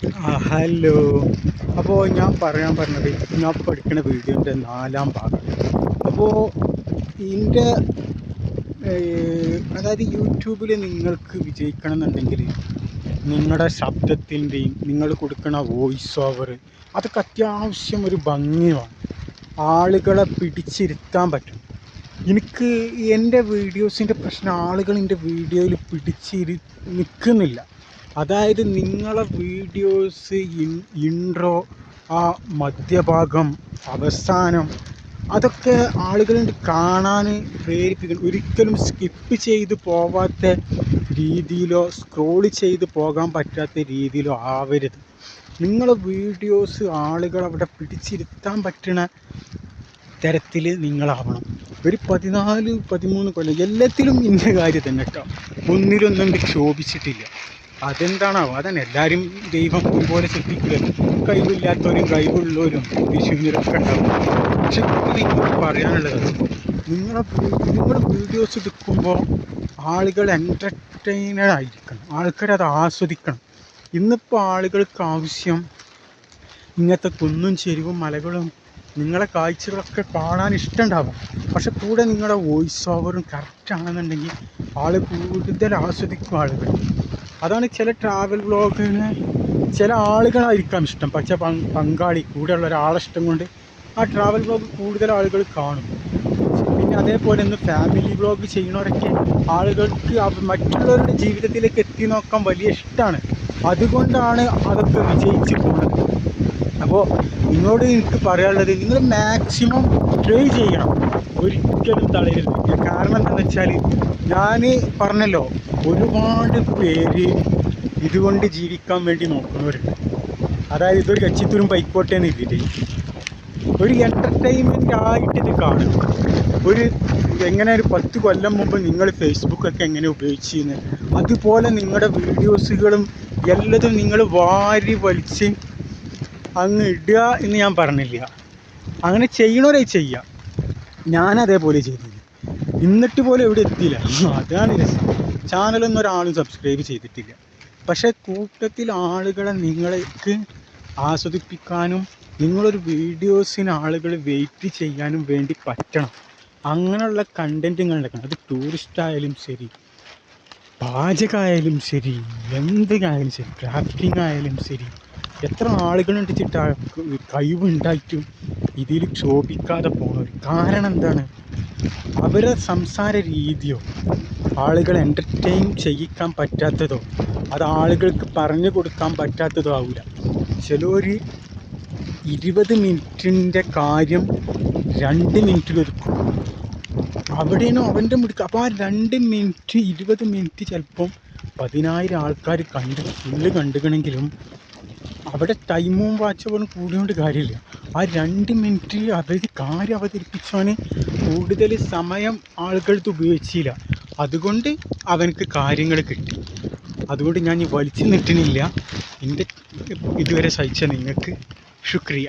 Hello അപ്പോൾ ഞാൻ പറയാൻ പറഞ്ഞത് ഞാൻ പഠിക്കുന്ന വീഡിയോന്റെ നാലാം ഭാഗം. അപ്പോൾ ഇതിന്റെ അതായത് യൂട്യൂബിൽ നിങ്ങൾക്ക് വിജയിക്കണം എന്നുണ്ടെങ്കിൽ നിങ്ങളുടെ ശബ്ദത്തിന്റെയും നിങ്ങൾ കൊടുക്കുന്ന വോയിസ് ഓവർ അതൊക്കെ അത്യാവശ്യം ഒരു ഭംഗിയാണ് ആളുകളെ പിടിച്ചിരുത്താൻ പറ്റും. എനിക്ക് എന്റെ വീഡിയോസിന്റെ പ്രശ്നം ആളുകൾ എന്റെ വീഡിയോയിൽ പിടിച്ചിരി നിൽക്കുന്നില്ല അതായത് നിങ്ങളെ വീഡിയോസ് ഇൻട്രോ ആ മധ്യഭാഗം അവസാനം അതൊക്കെ ആളുകളുണ്ട് കാണാൻ പ്രേരിപ്പിക്കണം. ഒരിക്കലും സ്കിപ്പ് ചെയ്ത് പോവാത്ത രീതിയിലോ സ്ക്രോൾ ചെയ്ത് പോകാൻ പറ്റാത്ത രീതിയിലോ ആവരുത്. നിങ്ങൾ വീഡിയോസ് ആളുകൾ അവിടെ പിടിച്ചിരുത്താൻ പറ്റണ തരത്തിൽ നിങ്ങളാവണം. ഒരു പതിനാല് പതിമൂന്ന് കൊല്ലം എല്ലാത്തിലും ഇന്ന കാര്യം തന്നെ കേട്ടോ ഒന്നിലൊന്നും ക്ഷോഭിച്ചിട്ടില്ല. അതെന്താണാവോ അതാണ് എല്ലാവരും ദൈവം ഒരുപോലെ ശ്രദ്ധിക്കില്ലല്ലോ കഴിവില്ലാത്തവരും കഴിവുള്ളവരും വിശുവിനൊക്കെ ഉണ്ടാവും. പക്ഷെ എനിക്ക് പറയാനുള്ളത് നിങ്ങളെ നിങ്ങൾ വീഡിയോസ് എടുക്കുമ്പോൾ ആളുകൾ എന്റർടൈനഡ് ആയിരിക്കണം. ആൾക്കാരത് ആസ്വദിക്കണം. ഇന്നിപ്പോൾ ആളുകൾക്ക് ആവശ്യം ഇങ്ങനത്തെ കുന്നും ചെരിവും മലകളും നിങ്ങളെ കാഴ്ചകളൊക്കെ കാണാൻ ഇഷ്ടമുണ്ടാവും. പക്ഷെ കൂടെ നിങ്ങളുടെ വോയിസ് ഓവറും കറക്റ്റ് ആണെന്നുണ്ടെങ്കിൽ ആൾ കൂടുതൽ ആസ്വദിക്കും ആളുകൾ അതാണ് ചില ട്രാവൽ ബ്ലോഗിന് ചില ആളുകളായിരിക്കാം ഇഷ്ടം. പക്ഷെ പങ് പങ്കാളി കൂടെയുള്ള ഒരാളെ ഇഷ്ടം കൊണ്ട് ആ ട്രാവൽ ബ്ലോഗ് കൂടുതൽ ആളുകൾ കാണും. പിന്നെ അതേപോലെ ഒന്ന് ഫാമിലി ബ്ലോഗ് ചെയ്യുന്നവരൊക്കെ ആളുകൾക്ക് മറ്റുള്ളവരുടെ ജീവിതത്തിലേക്ക് എത്തി നോക്കാൻ വലിയ ഇഷ്ടമാണ് അതുകൊണ്ടാണ് അതൊക്കെ വിജയിച്ച് പോകുന്നത് അപ്പോൾ നിങ്ങളോട് എനിക്ക് പറയാനുള്ളത് നിങ്ങൾ മാക്സിമം ട്രൈ ചെയ്യണം. ഒരിക്കലും തളരരുത് കാരണം എന്താണെന്ന് വെച്ചാൽ ഞാൻ പറഞ്ഞല്ലോ ഒരുപാട് പേര് ഇതുകൊണ്ട് ജീവിക്കാൻ വേണ്ടി നോക്കുന്നവരുണ്ട്. അതായത് ഇതൊരു കച്ചിത്തൂരും പൈക്കോട്ടെ എന്ന് ഇതിൽ ഒരു എന്റർടൈൻമെന്റ് ആയിട്ട് ഇത് കാണും. ഒരു എങ്ങനെ ഒരു പത്ത് കൊല്ലം മുമ്പ് നിങ്ങൾ ഫേസ്ബുക്കൊക്കെ എങ്ങനെ ഉപയോഗിച്ചിരുന്നു അതുപോലെ നിങ്ങളുടെ വീഡിയോസുകളും എല്ലതും നിങ്ങൾ വാരി വലിച്ച് അങ്ങ് ഇടുക എന്ന് ഞാൻ പറഞ്ഞില്ല. അങ്ങനെ ചെയ്യണവരെ ചെയ്യാം. ഞാൻ അതേപോലെ ചെയ്തില്ല. എന്നിട്ട് പോലും എവിടെ എത്തിയില്ല. അതാണ് രസം. ചാനലൊന്നും ഒരാളും സബ്സ്ക്രൈബ് ചെയ്തിട്ടില്ല. പക്ഷേ കൂട്ടത്തിൽ ആളുകളെ നിങ്ങൾക്ക് ആസ്വദിപ്പിക്കാനും നിങ്ങളൊരു വീഡിയോസിന് ആളുകൾ വെയിറ്റ് ചെയ്യാനും വേണ്ടി പറ്റണം. അങ്ങനെയുള്ള കണ്ടന്റ് നിങ്ങൾ ഉണ്ടാക്കണം അത് ടൂറിസ്റ്റ് ആയാലും ശരി പാചകമായാലും ശരി എന്തിനായാലും ശരി ക്രാഫ്റ്റിംഗ് ആയാലും ശരി എത്ര ആളുകളുണ്ട് ചിട്ട കഴിവുണ്ടായിട്ടും ഇതിൽ ക്ഷോഭിക്കാതെ പോകുന്നവർ കാരണം എന്താണ്? അവരുടെ സംസാര രീതിയോ ആളുകളെ എന്റർടൈൻ ചെയ്യിക്കാൻ പറ്റാത്തതോ അത് ആളുകൾക്ക് പറഞ്ഞു കൊടുക്കാൻ പറ്റാത്തതോ ആവില്ല ചിലർ ഇരുപത് മിനിറ്റിന്റെ കാര്യം രണ്ട് മിനിറ്റിൽ ഒതുക്കും. അവിടെയാണ് അവന്റെ മുടുക്ക് അപ്പോൾ ആ രണ്ട് മിനിറ്റ് ഇരുപത് മിനിറ്റ് ചിലപ്പം പതിനായിരം ആൾക്കാർ കണ്ട് ഫുള്ള് കണ്ടുകണമെങ്കിലും അവിടെ ടൈമും വാച്ചവറും കൂടിയോണ്ട് കാര്യമില്ല. ആ രണ്ട് മിനിറ്റ് അവർ കാര്യം അവതരിപ്പിച്ചവന് കൂടുതൽ സമയം ആളുകൾക്ക് ഉപയോഗിച്ചില്ല. അതുകൊണ്ട് അവനക്ക് കാര്യങ്ങൾ കിട്ടി. അതുകൊണ്ട് ഞാൻ വലിച്ചു നിട്ടണില്ല എന്റെ ഇതുവരെ സഹിച്ച നിങ്ങൾക്ക് ശുക്രിയ.